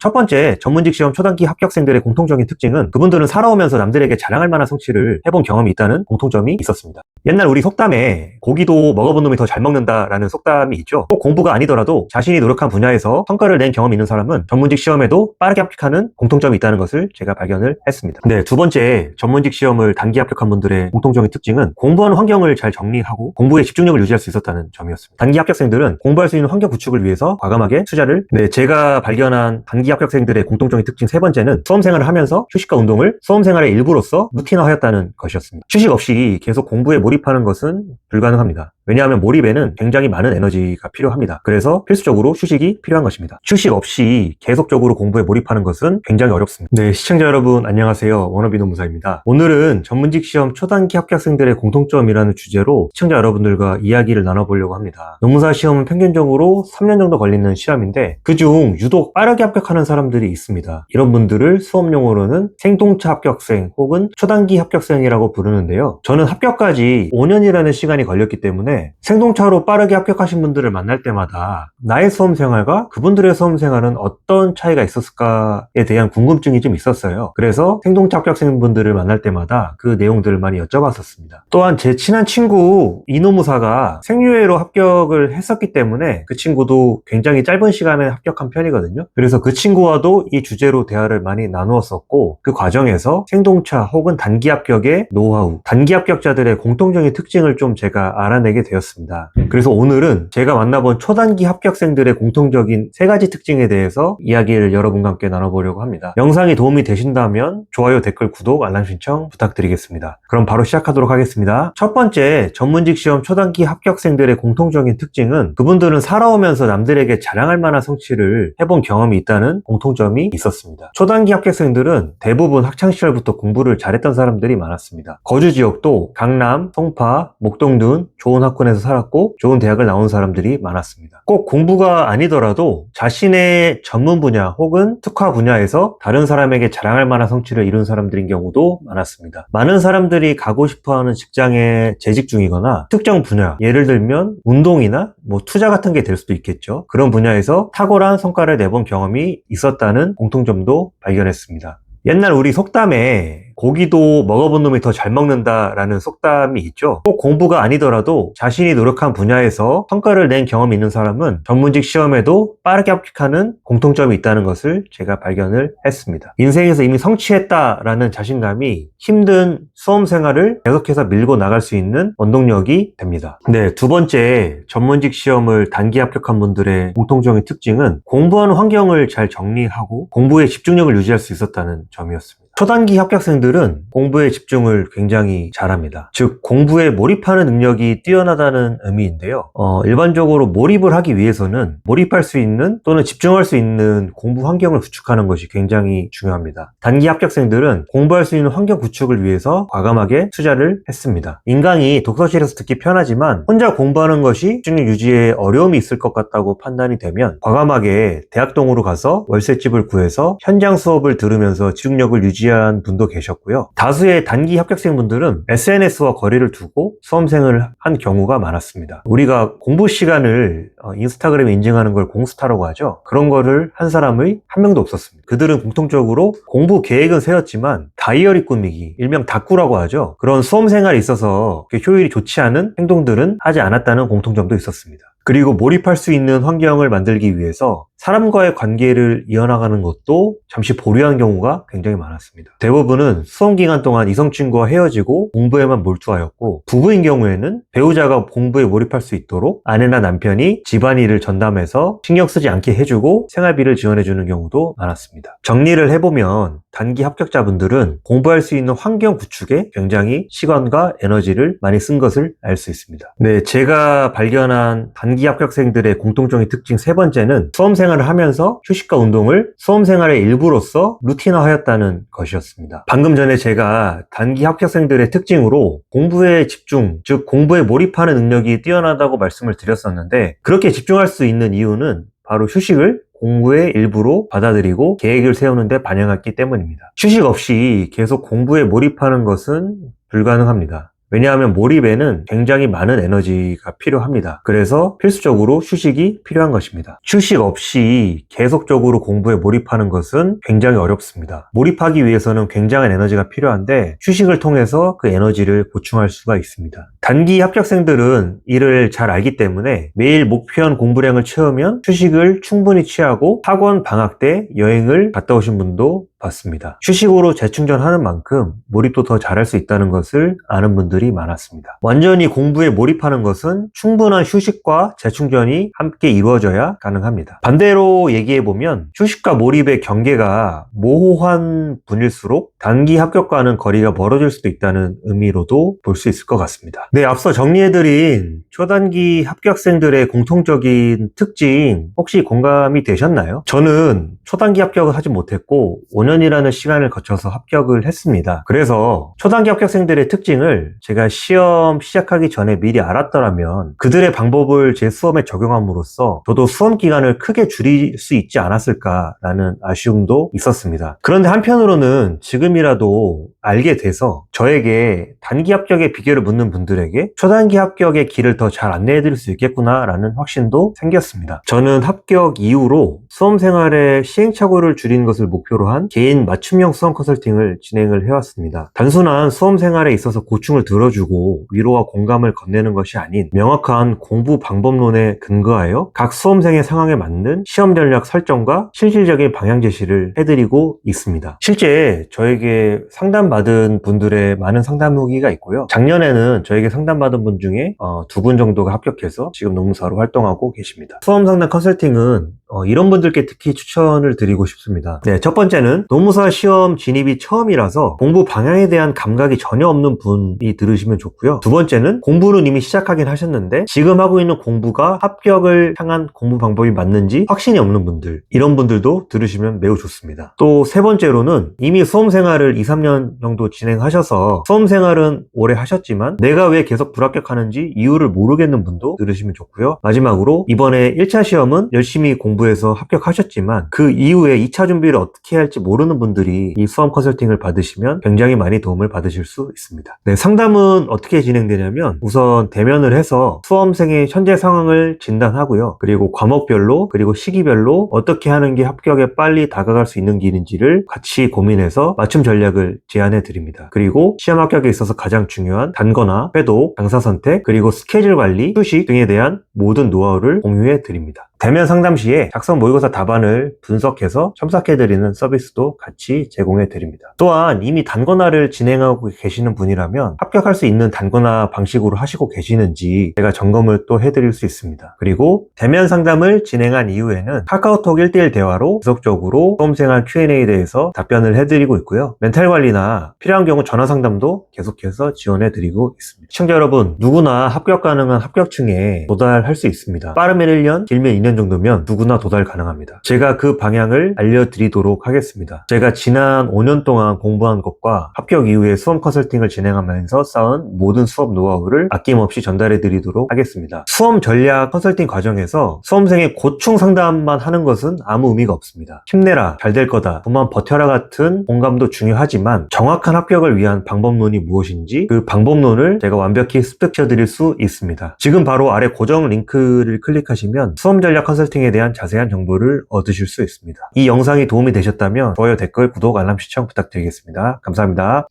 첫 번째, 전문직 시험 초단기 합격생들의 공통적인 특징은 그분들은 살아오면서 남들에게 자랑할 만한 성취를 해본 경험이 있다는 공통점이 있었습니다. 옛날 우리 속담에 고기도 먹어본 놈이 더 잘 먹는다라는 속담이 있죠. 꼭 공부가 아니더라도 자신이 노력한 분야에서 성과를 낸 경험이 있는 사람은 전문직 시험에도 빠르게 합격하는 공통점이 있다는 것을 제가 발견을 했습니다. 네, 두 번째, 전문직 시험을 단기 합격한 분들의 공통적인 특징은 공부하는 환경을 잘 정리하고 공부에 집중력을 유지할 수 있었다는 점이었습니다. 단기 합격생들은 공부할 수 있는 환경 구축을 위해서 과감하게 투자를 네, 제가 발견한 단기 합격생들의 공통적인 특징 세 번째는 수험 생활을 하면서 휴식과 운동을 수험 생활의 일부로서 루틴화하였다는 것이었습니다. 휴식 없이 계속 공부에 몰입하는 것은 불가능합니다. 왜냐하면 몰입에는 굉장히 많은 에너지가 필요합니다. 그래서 필수적으로 휴식이 필요한 것입니다. 휴식 없이 계속적으로 공부에 몰입하는 것은 굉장히 어렵습니다. 네, 시청자 여러분 안녕하세요. 워너비 노 무사입니다. 오늘은 전문직 시험 초단기 합격생들의 공통점이라는 주제로 시청자 여러분들과 이야기를 나눠보려고 합니다. 노무사 시험은 평균적으로 3년 정도 걸리는 시험인데 그중 유독 빠르게 합격하는 사람들이 있습니다. 이런 분들을 수업용어로는 생동차 합격생 혹은 초단기 합격생이라고 부르는데요. 저는 합격까지 5년이라는 시간이 걸렸기 때문에 생동차로 빠르게 합격하신 분들을 만날 때마다 나의 수험 생활과 그분들의 수험 생활은 어떤 차이가 있었을까에 대한 궁금증이 좀 있었어요. 그래서 생동차 합격생분들을 만날 때마다 그 내용들을 많이 여쭤봤었습니다. 또한 제 친한 친구 이노무사가 생유예로 합격을 했었기 때문에 그 친구도 굉장히 짧은 시간에 합격한 편이거든요. 그래서 그 친구와도 이 주제로 대화를 많이 나누었었고 그 과정에서 생동차 혹은 단기 합격의 노하우, 단기 합격자들의 공통적인 특징을 좀 제가 알아내게 되었습니다. 그래서 오늘은 제가 만나본 초단기 합격생들의 공통적인 세 가지 특징에 대해서 이야기를 여러분과 함께 나눠보려고 합니다. 영상이 도움이 되신다면 좋아요, 댓글, 구독, 알람 신청 부탁드리겠습니다. 그럼 바로 시작하도록 하겠습니다. 첫 번째, 전문직 시험 초단기 합격생들의 공통적인 특징은 그분들은 살아오면서 남들에게 자랑할 만한 성취를 해본 경험이 있다는 공통점이 있었습니다. 초단기 합격생들은 대부분 학창시절부터 공부를 잘했던 사람들이 많았습니다. 거주 지역도 강남, 송파, 목동등 좋은 학 군에서 살았고 좋은 대학을 나온 사람들이 많았습니다. 꼭 공부가 아니더라도 자신의 전문 분야 혹은 특화 분야에서 다른 사람에게 자랑할 만한 성취를 이룬 사람들인 경우도 많았습니다. 많은 사람들이 가고 싶어하는 직장에 재직 중이거나 특정 분야, 예를 들면 운동이나 뭐 투자 같은 게 될 수도 있겠죠. 그런 분야에서 탁월한 성과를 내본 경험이 있었다는 공통점도 발견했습니다. 옛날 우리 속담에 고기도 먹어본 놈이 더 잘 먹는다라는 속담이 있죠. 꼭 공부가 아니더라도 자신이 노력한 분야에서 성과를 낸 경험이 있는 사람은 전문직 시험에도 빠르게 합격하는 공통점이 있다는 것을 제가 발견을 했습니다. 인생에서 이미 성취했다라는 자신감이 힘든 수험 생활을 계속해서 밀고 나갈 수 있는 원동력이 됩니다. 네, 두 번째 전문직 시험을 단기 합격한 분들의 공통적인 특징은 공부하는 환경을 잘 정리하고 공부에 집중력을 유지할 수 있었다는 점이었습니다. 초단기 합격생들은 공부에 집중을 굉장히 잘합니다. 즉, 공부에 몰입하는 능력이 뛰어나다는 의미인데요. 어, 일반적으로 몰입을 하기 위해서는 몰입할 수 있는 또는 집중할 수 있는 공부 환경을 구축하는 것이 굉장히 중요합니다. 단기 합격생들은 공부할 수 있는 환경 구축을 위해서 과감하게 투자를 했습니다. 인간이 독서실에서 듣기 편하지만 혼자 공부하는 것이 집중력 유지에 어려움이 있을 것 같다고 판단이 되면 과감하게 대학동으로 가서 월세집을 구해서 현장 수업을 들으면서 집중력을 유지 한 분도 계셨고요. 다수의 단기 합격생분들은 SNS와 거리를 두고 수험생을 한 경우가 많았습니다. 우리가 공부 시간을 어, 인스타그램에 인증하는 걸 공스타라고 하죠. 그런 거를 한 사람의 한 명도 없었습니다. 그들은 공통적으로 공부 계획은 세웠지만 다이어리 꾸미기, 일명 다꾸라고 하죠. 그런 수험생활에 있어서 효율이 좋지 않은 행동들은 하지 않았다는 공통점도 있었습니다. 그리고 몰입할 수 있는 환경을 만들기 위해서 사람과의 관계를 이어나가는 것도 잠시 보류한 경우가 굉장히 많았습니다. 대부분은 수험 기간 동안 이성 친구와 헤어지고 공부에만 몰두하였고 부부인 경우에는 배우자가 공부에 몰입할 수 있도록 아내나 남편이 집안일을 전담해서 신경 쓰지 않게 해주고 생활비를 지원해주는 경우도 많았습니다. 정리를 해보면 단기 합격자분들은 공부할 수 있는 환경 구축에 굉장히 시간과 에너지를 많이 쓴 것을 알 수 있습니다. 네, 제가 발견한 단기 합격생들의 공통적인 특징 세 번째는 수험 생활을 하면서 휴식과 운동을 수험 생활의 일부로서 루틴화하였다는 것이었습니다. 방금 전에 제가 단기 합격생들의 특징으로 공부에 집중, 즉 공부에 몰입하는 능력이 뛰어나다고 말씀을 드렸었는데 그렇게 집중할 수 있는 이유는 바로 휴식을 공부의 일부로 받아들이고 계획을 세우는데 반영했기 때문입니다. 휴식 없이 계속 공부에 몰입하는 것은 불가능합니다. 왜냐하면 몰입에는 굉장히 많은 에너지가 필요합니다. 그래서 필수적으로 휴식이 필요한 것입니다. 휴식 없이 계속적으로 공부에 몰입하는 것은 굉장히 어렵습니다. 몰입하기 위해서는 굉장한 에너지가 필요한데 휴식을 통해서 그 에너지를 보충할 수가 있습니다. 단기 합격생들은 이를 잘 알기 때문에 매일 목표한 공부량을 채우면 휴식을 충분히 취하고 학원 방학 때 여행을 갔다 오신 분도 봤습니다. 휴식으로 재충전하는 만큼 몰입도 더 잘할 수 있다는 것을 아는 분들이 많았습니다. 완전히 공부에 몰입하는 것은 충분한 휴식과 재충전이 함께 이루어져야 가능합니다. 반대로 얘기해보면 휴식과 몰입의 경계가 모호한 분일수록 단기 합격과는 거리가 멀어질 수도 있다는 의미로도 볼 수 있을 것 같습니다. 네, 앞서 정리해드린 초단기 합격생들의 공통적인 특징 혹시 공감이 되셨나요? 저는 초단기 합격을 하지 못했고 5년이라는 시간을 거쳐서 합격을 했습니다. 그래서 초단기 합격생들의 특징을 제가 시험 시작하기 전에 미리 알았더라면 그들의 방법을 제 수험에 적용함으로써 저도 수험 기간을 크게 줄일 수 있지 않았을까라는 아쉬움도 있었습니다. 그런데 한편으로는 지금이라도 알게 돼서 저에게 단기 합격의 비결을 묻는 분들에게 초단기 합격의 길을 더 잘 안내해 드릴 수 있겠구나라는 확신도 생겼습니다. 저는 합격 이후로 수험 생활의 시행착오를 줄이는 것을 목표로 한 개인 맞춤형 수험 컨설팅을 진행을 해왔습니다. 단순한 수험 생활에 있어서 고충을 들 어주고 위로와 공감을 건네는 것이 아닌 명확한 공부 방법론에 근거하여 각 수험생의 상황에 맞는 시험 전략 설정과 실질적인 방향 제시를 해드리고 있습니다. 실제 저에게 상담받은 분들의 많은 상담 후기가 있고요. 작년에는 저에게 상담받은 분 중에 어, 두분 정도가 합격해서 지금 노무사로 활동하고 계십니다. 수험 상담 컨설팅은 어, 이런 분들께 특히 추천을 드리고 싶습니다. 네, 첫 번째는 노무사 시험 진입이 처음이라서 공부 방향에 대한 감각이 전혀 없는 분이 들으 시면 좋고요. 두 번째는 공부는 이미 시작하긴 하셨는데 지금 하고 있는 공부가 합격을 향한 공부 방법이 맞는지 확신이 없는 분들 이런 분들도 들으시면 매우 좋습니다. 또 세 번째로는 이미 수험 생활을 2, 3년 정도 진행하셔서 수험 생활은 오래 하셨지만 내가 왜 계속 불합격하는지 이유를 모르겠는 분도 들으시면 좋고요. 마지막으로 이번에 1차 시험은 열심히 공부해서 합격하셨지만 그 이후에 2차 준비를 어떻게 할지 모르는 분들이 이 수험 컨설팅을 받으시면 굉장히 많이 도움을 받으실 수 있습니다. 네, 상담은 어떻게 진행되냐면 우선 대면을 해서 수험생의 현재 상황을 진단하고요. 그리고 과목별로 그리고 시기별로 어떻게 하는 게 합격에 빨리 다가갈 수 있는 길인지를 같이 고민해서 맞춤 전략을 제안해 드립니다. 그리고 시험 합격에 있어서 가장 중요한 단거나 회도, 강사 선택, 그리고 스케줄 관리, 휴식 등에 대한 모든 노하우를 공유해 드립니다. 대면 상담 시에 작성 모의고사 답안을 분석해서 첨삭해드리는 서비스도 같이 제공해드립니다. 또한 이미 단권화를 진행하고 계시는 분이라면 합격할 수 있는 단권화 방식으로 하시고 계시는지 제가 점검을 또 해드릴 수 있습니다. 그리고 대면 상담을 진행한 이후에는 카카오톡 1대1 대화로 지속적으로 수험생활 Q&A에 대해서 답변을 해드리고 있고요. 멘탈 관리나 필요한 경우 전화 상담도 계속해서 지원해드리고 있습니다. 시청자 여러분, 누구나 합격 가능한 합격층에 도달할 수 있습니다. 빠르면 1년, 길면 2년 정도면 누구나 도달 가능합니다. 제가 그 방향을 알려드리도록 하겠습니다. 제가 지난 5년 동안 공부한 것과 합격 이후에 수험 컨설팅을 진행하면서 쌓은 모든 수업 노하우를 아낌없이 전달해 드리도록 하겠습니다. 수험 전략 컨설팅 과정에서 수험생의 고충 상담만 하는 것은 아무 의미가 없습니다. 힘내라, 잘 될 거다, 그만 버텨라 같은 공감도 중요하지만 정확한 합격을 위한 방법론이 무엇인지 그 방법론을 제가 완벽히 습득시켜 드릴 수 있습니다. 지금 바로 아래 고정 링크를 클릭하시면 수험 전략 컨설팅에 대한 자세한 정보를 얻으실 수 있습니다. 이 영상이 도움이 되셨다면 좋아요, 댓글, 구독, 알람 시청 부탁드리겠습니다. 감사합니다.